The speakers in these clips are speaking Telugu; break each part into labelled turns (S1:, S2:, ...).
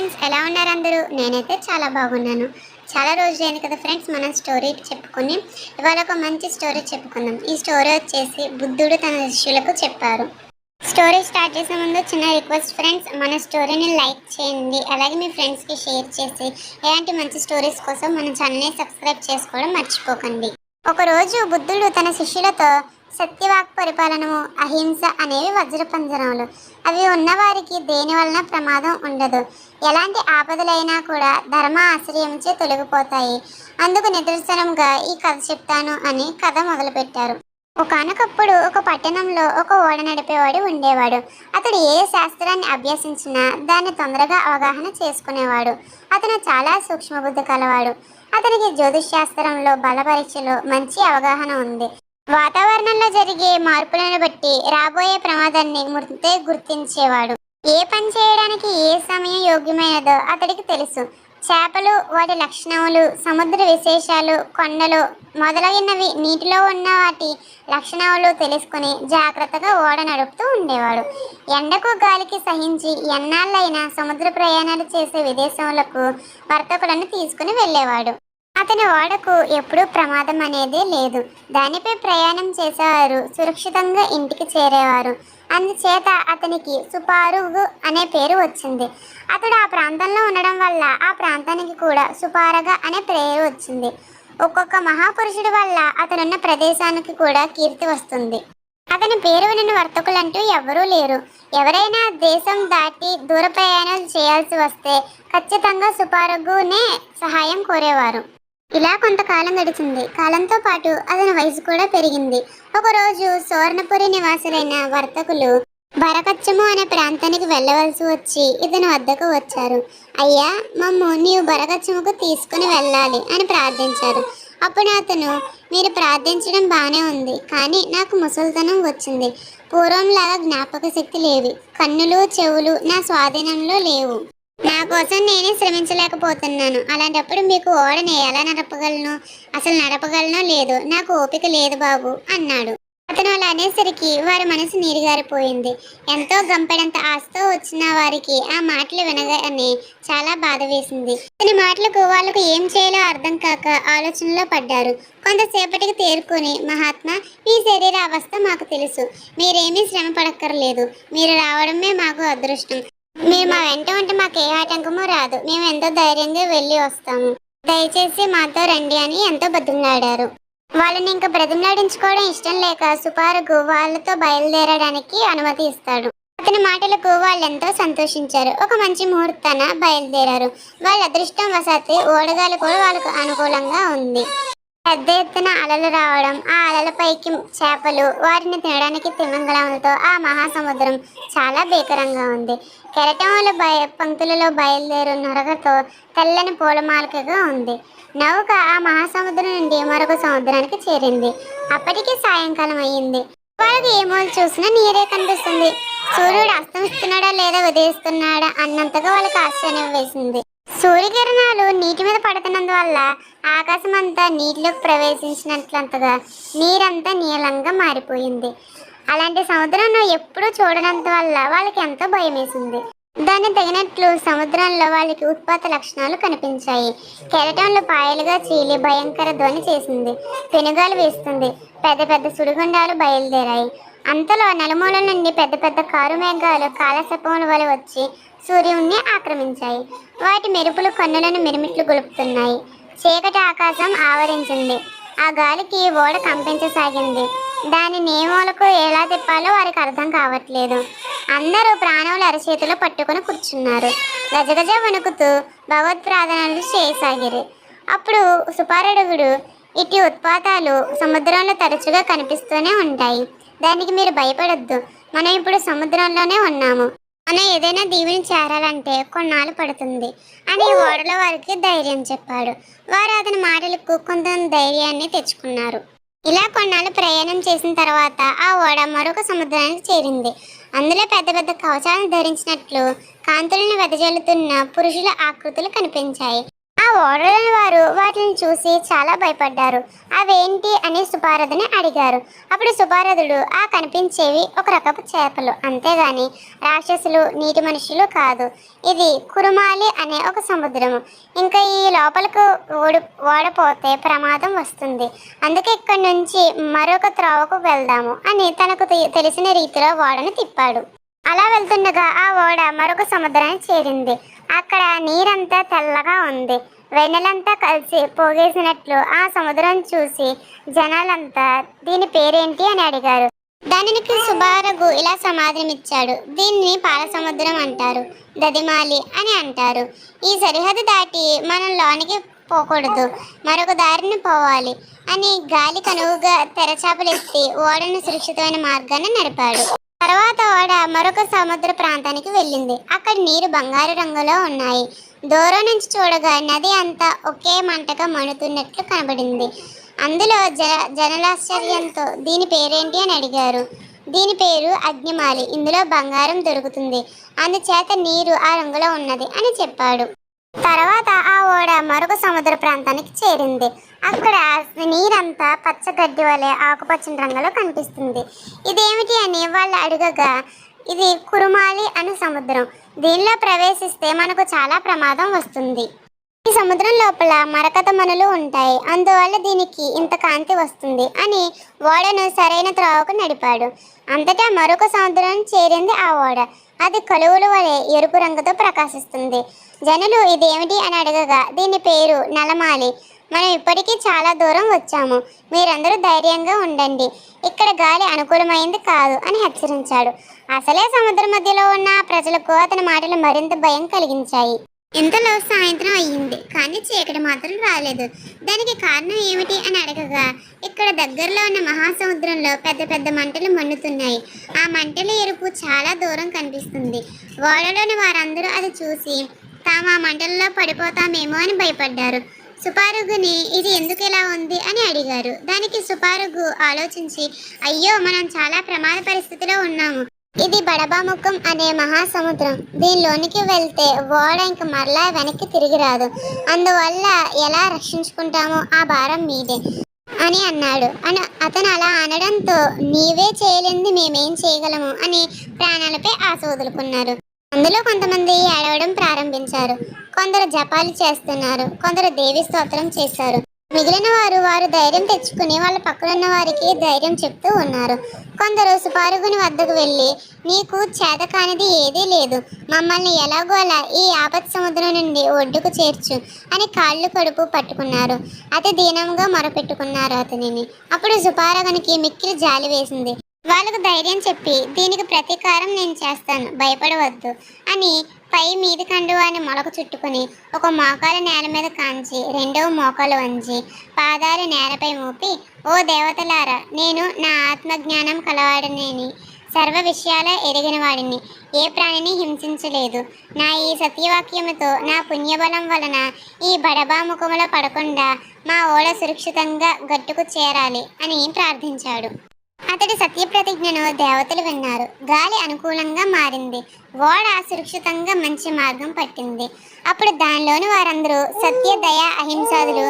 S1: ఫ్రెండ్స్ ఎలా ఉన్నారు అందరూ? నేనైతే చాలా బాగున్నాను. చాలా రోజులైంది కదా ఫ్రెండ్స్ మనం స్టోరీ చెప్పుకొని. ఇవాళ ఒక మంచి స్టోరీ చెప్పుకుందాం. ఈ స్టోరీ వచ్చేసి బుద్ధుడు తన శిష్యులకు చెప్పారు. స్టోరీ స్టార్ట్ చేసే ముందు చిన్న రిక్వెస్ట్ ఫ్రెండ్స్ మన స్టోరీని లైక్ చేయండి. అలాగే మీ ఫ్రెండ్స్కి షేర్ చేసి ఇలాంటి మంచి స్టోరీస్ కోసం మన ఛానల్ని సబ్స్క్రైబ్ చేసుకోవడం మర్చిపోకండి. ఒకరోజు బుద్ధుడు తన శిష్యులతో సత్యవాక్ పరిపాలనము అహింస అనేవి వజ్రపంజరములు అవి ఉన్నవారికి దేని వలన ప్రమాదం ఉండదు? ఎలాంటి ఆపదలైనా కూడా ధర్మ ఆశ్రయంచే తొలగిపోతాయి. అందుకు నిదర్శనంగా ఈ కథ చెప్తాను అని కథ మొదలుపెట్టారు. ఒకనొకప్పుడు ఒక పట్టణంలో ఒక ఓడ నడిపేవాడు ఉండేవాడు. అతడు ఏ శాస్త్రాన్ని అభ్యసించినా దాన్ని తొందరగా అవగాహన చేసుకునేవాడు. అతను చాలా సూక్ష్మబుద్ధి కలవాడు. అతనికి జ్యోతిష్ శాస్త్రంలో బలపరీక్షలో మంచి అవగాహన ఉంది. వాతావరణంలో జరిగే మార్పులను బట్టి రాబోయే ప్రమాదాన్ని ముందే గుర్తించేవాడు. ఏ పని చేయడానికి ఏ సమయం యోగ్యమైనదో అతడికి తెలుసు. చేపలు వాటి లక్షణములు సముద్ర విశేషాలు కొండలు మొదలైనవి నీటిలో ఉన్న వాటి లక్షణాలు తెలుసుకుని జాగ్రత్తగా ఓడ నడుపుతూ ఉండేవాడు. ఎండకు గాలికి సహించి ఎన్నాళ్ళైనా సముద్ర ప్రయాణాలు చేసే విదేశములకు వర్తకులను తీసుకుని వెళ్ళేవాడు. అతని ఓడకు ఎప్పుడూ ప్రమాదం అనేది లేదు. దానిపై ప్రయాణం చేసేవారు సురక్షితంగా ఇంటికి చేరేవారు. అందుచేత అతనికి సుపారుగు అనే పేరు వచ్చింది. అతడు ఆ ప్రాంతంలో ఉండడం వల్ల ఆ ప్రాంతానికి కూడా సుపారగ అనే పేరు వచ్చింది. ఒక్కొక్క మహాపురుషుడి వల్ల అతనున్న ప్రదేశానికి కూడా కీర్తి వస్తుంది. అతని పేరు వినని వర్తకులంటూ ఎవరూ లేరు. ఎవరైనా దేశం దాటి దూర ప్రయాణాలు చేయాల్సి వస్తే ఖచ్చితంగా సుపారగునే సహాయం కోరేవారు. ఇలా కొంతకాలం గడిచింది. కాలంతో పాటు అతని వయసు కూడా పెరిగింది. ఒకరోజు సువర్ణపురి నివాసులైన వర్తకులు బరకచ్చము అనే ప్రాంతానికి వెళ్ళవలసి వచ్చి ఇతని వద్దకు వచ్చారు. అయ్యా మమ్ము నీవు బరకచ్చముకు తీసుకుని వెళ్ళాలి అని ప్రార్థించారు. అప్పుడు అతను మీరు ప్రార్థించడం బాగానే ఉంది కానీ నాకు ముసలితనం వచ్చింది. పూర్వంలాగా జ్ఞాపక శక్తి లేవి. కన్నులు చెవులు నా స్వాధీనంలో లేవు. నా కోసం నేనే శ్రమించలేకపోతున్నాను. అలాంటప్పుడు మీకు ఓడని ఎలా నడపగలను? అసలు నడపగలనో లేదు నాకు ఓపిక లేదు బాబు అన్నాడు. అతను అలా అనేసరికి వారి మనసు నీరుగారిపోయింది. ఎంతో గంపెడంత ఆశతో వచ్చిన వారికి ఆ మాటలు వినగానే చాలా బాధ వేసింది. అతని మాటలకు వాళ్ళకు ఏం చేయాలో అర్థం కాక ఆలోచనలో పడ్డారు. కొంతసేపటికి తేరుకొని మహాత్మా మీ శరీర అవస్థ మాకు తెలుసు. మీరేమీ శ్రమ పడక్కర్లేదు. మీరు రావడమే మాకు అదృష్టం. మీరు మా వెంట ఉంటే మాకు ఏ ఆటంకము రాదు. మేము ఎంతో ధైర్యంగా వెళ్ళి వస్తాము. దయచేసి మాతో రండి అని ఎంతో బతిమలాడారు. వాళ్ళని ఇంకా బ్రతిమలాడించుకోవడం ఇష్టం లేక సుపారుకు వాళ్ళతో బయలుదేరడానికి అనుమతి ఇస్తాడు. అతని మాటలకు వాళ్ళు ఎంతో సంతోషించారు. ఒక మంచి ముహూర్తాన బయలుదేరారు. వాళ్ళ అదృష్టం వసతి ఓడగాలు కూడా వాళ్ళకు అనుకూలంగా ఉంది. పెద్ద ఎత్తున అలలు రావడం ఆ అలలపైకి చేపలు వాటిని తినడానికి తిమంగళములతో ఆ మహాసముద్రం చాలా భీకరంగా ఉంది. కెరటముల బయ పంక్తులలో బయలుదేరు నొరగతో తెల్లని పూలమాలికగా ఉంది. నౌక ఆ మహాసముద్రం నుండి మరొక సముద్రానికి చేరింది. అప్పటికి సాయంకాలం అయ్యింది. వాళ్ళకి ఏ చూసినా నీరే కనిపిస్తుంది. సూర్యుడు అస్తమిస్తున్నాడా లేదా ఉదయిస్తున్నాడా అన్నంతగా వాళ్ళకి ఆశ్చర్యం వేసింది. సూర్యకిరణాలు నీటి మీద వల్ల ఆకాశం అంతా నీటిలోకి ప్రవేశించినట్లంతగా నీరంతా నీలంగా మారిపోయింది. అలాంటి సముద్రాన్ని ఎప్పుడూ చూడనంత వల్ల వాళ్ళకి ఎంతో భయం వేసింది దాన్ని తగినట్లు సముద్రంలో వాళ్ళకి ఉత్పాత లక్షణాలు కనిపించాయి. కెరటంలో పాయలుగా చీలి భయంకర ధ్వని చేసింది. పెనుగాలు వేస్తుంది. పెద్ద పెద్ద సుడిగుండాలు బయలుదేరాయి. అంతలో నలుమూల నుండి పెద్ద పెద్ద కారు మేఘాలు కాలశపముల వలె వచ్చి సూర్యుణ్ణి ఆక్రమించాయి. వాటి మెరుపులు కన్నులను మిరుమిట్లు గొలుపుతున్నాయి. చీకటి ఆకాశం ఆవరించింది. ఆ గాలికి ఓడ కంపించసాగింది. దాని నియమాలకు ఎలా తిప్పాలో వారికి అర్థం కావట్లేదు. అందరూ ప్రాణములు అరచేతిలో పట్టుకొని కూర్చున్నారు. గజగజ వణుకుతూ భగవత్ప్రార్థనలు చేయసాగిరి. అప్పుడు సుపారడుగుడు ఇటు ఉత్పాతాలు సముద్రంలో తరచుగా కనిపిస్తూనే ఉంటాయి. దానికి మీరు భయపడొద్దు. మనం ఇప్పుడు సముద్రంలోనే ఉన్నాము. మనం ఏదైనా దీవిని చేరాలంటే కొన్నాళ్ళు పడుతుంది అని ఓడల వారికి ధైర్యం చెప్పాడు. వారు అతని మాటలకు కొంత ధైర్యాన్ని తెచ్చుకున్నారు. ఇలా కొన్నాళ్ళు ప్రయాణం చేసిన తర్వాత ఆ ఓడ మరొక సముద్రానికి చేరింది. అందులో పెద్ద పెద్ద కవచాలను ధరించినట్లు కాంతులను వెదజల్లుతున్న పురుషుల ఆకృతులు కనిపించాయి. ఓడలోని వారు వాటిని చూసి చాలా భయపడ్డారు. అవేంటి అని సుభారథుని అడిగారు. అప్పుడు సుభారథుడు ఆ కనిపించేవి ఒక రకపు చేపలు. అంతేగాని రాక్షసులు నీటి మనుషులు కాదు. ఇది కురుమాలి అనే ఒక సముద్రము. ఇంకా ఈ లోపలకు ఓడి ఓడపోతే ప్రమాదం వస్తుంది. అందుకే ఇక్కడి నుంచి మరొక త్రోవకు వెళ్దాము అని తనకు తెలిసిన రీతిలో ఓడను తిప్పాడు. అలా వెళ్తుండగా ఆ ఓడ మరొక సముద్రానికి చేరింది. అక్కడ నీరంతా తెల్లగా ఉంది. వెన్నెలంతా కలిసి పోగేసినట్లు ఆ సముద్రం చూసి జనాలంతా దీని పేరేంటి అని అడిగారు. దానికి సుబారగు ఇలా సమాధానమిచ్చాడు. దీన్ని పాల సముద్రం అంటారు. దదిమాలి అని అంటారు. ఈ సరిహద్దు దాటి మనం లోనికి పోకూడదు. మరొక దారిని పోవాలి అని గాలి కనువుగా తెరచాపలెత్తి ఓడను సురక్షితమైన మార్గాన్ని నడిపాడు. తర్వాత ఓడ మరొక సముద్ర ప్రాంతానికి వెళ్ళింది. అక్కడ నీరు బంగారు రంగులో ఉన్నాయి. దూరం నుంచి చూడగా నది అంతా ఒకే మంటగా మణుతున్నట్లు కనబడింది. అందులో జన జనలాశ్చర్యంతో దీని పేరేంటి అని అడిగారు. దీని పేరు అగ్నిమాలి. ఇందులో బంగారం దొరుకుతుంది. అందుచేత నీరు ఆ రంగులో ఉన్నది అని చెప్పాడు. తర్వాత ఆ ఓడ మరొక సముద్ర ప్రాంతానికి చేరింది. అక్కడ నీరంతా పచ్చగడ్డి వలె ఆకుపచ్చని రంగులో కనిపిస్తుంది. ఇదేమిటి అని వాళ్ళు అడగగా ఇది కురుమాలి అనే సముద్రం. దీనిలో ప్రవేశిస్తే మనకు చాలా ప్రమాదం వస్తుంది. ఈ సముద్రం లోపల మరకత మనులు ఉంటాయి. అందువల్ల దీనికి ఇంత కాంతి వస్తుంది అని ఓడను సరైన త్రోవకు నడిపాడు. అంతటా మరొక సముద్రం చేరింది ఆ ఓడ. అది కలువుల వలె ఎరుపు రంగుతో ప్రకాశిస్తుంది. జనులు ఇదేమిటి అని అడగగా దీని పేరు నలమాలి. మనం ఇప్పటికీ చాలా దూరం వచ్చాము. మీరందరూ ధైర్యంగా ఉండండి. ఇక్కడ గాలి అనుకూలమైంది కాదు అని హెచ్చరించాడు. అసలే సముద్ర మధ్యలో ఉన్న ప్రజలకు అతని మాటలు మరింత భయం కలిగించాయి. ఇంతలో సాయంత్రం అయ్యింది. కానీ చీకటి మాత్రం రాలేదు. దానికి కారణం ఏమిటి అని అడగగా ఇక్కడ దగ్గరలో ఉన్న మహాసముద్రంలో పెద్ద పెద్ద మంటలు మండుతున్నాయి ఆ మంటల ఎరుపు చాలా దూరం కనిపిస్తుంది. ఓడలోని వారందరూ అది చూసి తాము ఆ మంటల్లో పడిపోతామేమో అని భయపడ్డారు. సుపారుగుని ఇది ఎందుకు ఇలా ఉంది అని అడిగారు. దానికి సుపారుగు ఆలోచించి అయ్యో మనం చాలా ప్రమాద పరిస్థితిలో ఉన్నాము. ఇది బడబాముఖం అనే మహాసముద్రం. దీనిలోనికి వెళ్తే ఓడ ఇంక మరలా వెనక్కి తిరిగి రాదు. అందువల్ల ఎలా రక్షించుకుంటామో ఆ భారం మీదే అని అన్నాడు. అని అతను అలా అనడంతో నీవే చేయలేంది మేమేం చేయగలము అని ప్రాణాలపై ఆశ వదులుకున్నారు. అందులో కొంతమంది ఏడవడం ప్రారంభించారు. కొందరు జపాలు చేస్తున్నారు. కొందరు దేవి స్తోత్రం చేశారు. మిగిలిన వారు వారు ధైర్యం తెచ్చుకుని వాళ్ళ పక్కనున్న వారికి ధైర్యం చెప్తూ ఉన్నారు. కొందరు సుపారుగుని వద్దకు వెళ్ళి నీకు చేత కానిది ఏదీ లేదు. మమ్మల్ని ఎలాగో అలా ఈ ఆపత్ సముద్రం నుండి ఒడ్డుకు చేర్చు అని కాళ్ళు కడుపు పట్టుకున్నారు. అతి దీనంగా మొరపెట్టుకున్నారు అతనిని. అప్పుడు సుపారగునికి మిక్కిలి జాలి వేసింది. వాళ్ళకు ధైర్యం చెప్పి దీనికి ప్రతీకారం నేను చేస్తాను భయపడవద్దు అని పై మీది కండువాని మొలక చుట్టుకుని ఒక మోకాలు నేల మీద కాంచి రెండవ మోకాలు వంచి పాదాలు నేలపై మోపి ఓ దేవతలారా నేను నా ఆత్మజ్ఞానం కలవాడనేని. సర్వ విషయాల ఎరిగిన వాడిని. ఏ ప్రాణిని హింసించలేదు. నా ఈ సత్యవాక్యముతో నా పుణ్యబలం వలన ఈ బడబాముఖములో పడకుండా మా ఓడ సురక్షితంగా గట్టుకు చేరాలి అని ప్రార్థించాడు. అతడి సత్యప్రతిజ్ఞను దేవతలు విన్నారు. గాలి అనుకూలంగా మారింది. ఓడ సురక్షితంగా మంచి మార్గం పట్టింది. అప్పుడు దానిలోని వారందరూ సత్య దయ అహింసాదులు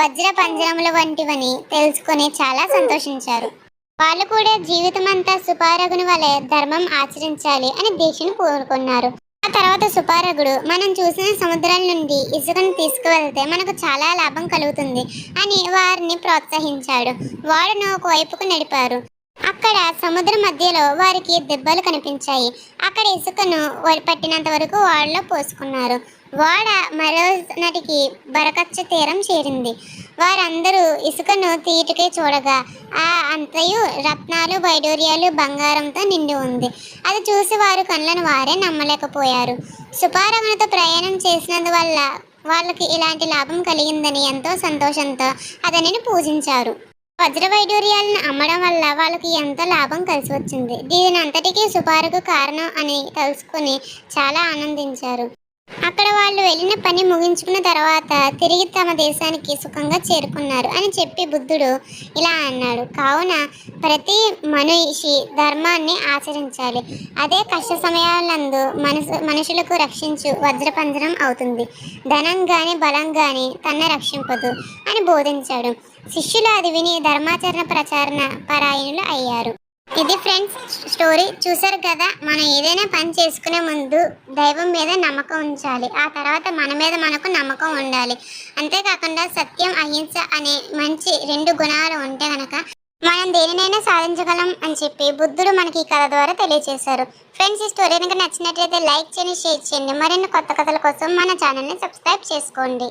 S1: వజ్ర పంజరముల వంటివని తెలుసుకొని చాలా సంతోషించారు. వాళ్ళు కూడా జీవితమంతా సుపారగుని వలె ధర్మం ఆచరించాలి అని దీక్షను కోరుకున్నారు. ఆ తర్వాత సుపారగుడు మనం చూసిన సముద్రాల నుండి ఇసుకను తీసుకువెళ్తే మనకు చాలా లాభం కలుగుతుంది అని వారిని ప్రోత్సహించాడు. వాడును ఒకవైపుకు నడిపారు. అక్కడ సముద్ర మధ్యలో వారికి దెబ్బలు కనిపించాయి. అక్కడ ఇసుకను వారి పట్టినంత వరకు వాడలో పోసుకున్నారు. వాడ మరో నాటికి బరకచ్చ తీరం చేరింది. వారందరూ ఇసుకను తీటుకే చూడగా ఆ అంతయు రత్నాలు వైడూర్యాలు బంగారంతో నిండి ఉంది. అది చూసి వారు కళ్ళను వారే నమ్మలేకపోయారు. సుపారమణతో ప్రయాణం చేసినందువల్ల వాళ్ళకి ఇలాంటి లాభం కలిగిందని ఎంతో సంతోషంతో అతనిని పూజించారు. వజ్ర వైడూర్యాలను అమ్మడం వల్ల వాళ్ళకి ఎంతో లాభం కలిసి వచ్చింది. దీని అంతటికీ సుపారుకు కారణం అని తెలుసుకుని చాలా ఆనందించారు. అక్కడ వాళ్ళు వెళ్ళిన పని ముగించుకున్న తర్వాత తిరిగి తమ దేశానికి సుఖంగా చేరుకున్నారు అని చెప్పి బుద్ధుడు ఇలా అన్నాడు. కావున ప్రతి మనిషి ధర్మాన్ని ఆచరించాలి. అదే కష్ట సమయాలందు మనసు మనుషులకు రక్షించు వజ్రపంజరం అవుతుంది. ధనం కానీ బలం కానీ తన రక్షింపదు అని బోధించాడు. శిష్యులు అది విని ధర్మాచరణ ప్రచారణ పరాయణులు అయ్యారు. ఇది ఫ్రెండ్స్ స్టోరీ చూసారు కదా? మనం ఏదైనా పని చేసుకునే ముందు దైవం మీద నమ్మకం ఉంచాలి. ఆ తర్వాత మన మీద మనకు నమ్మకం ఉండాలి. అంతేకాకుండా సత్యం అహింస అనే మంచి రెండు గుణాలు ఉంటే కనుక మనం దేనినైనా సాధించగలం అని చెప్పి బుద్ధుడు మనకి ఈ కథ ద్వారా తెలియజేశారు ఫ్రెండ్స్ ఈ స్టోరీ కనుక నచ్చినట్లయితే లైక్ చేయండి షేర్ చేయండి. మరిన్ని కొత్త కథల కోసం మన ఛానల్ని సబ్స్క్రైబ్ చేసుకోండి.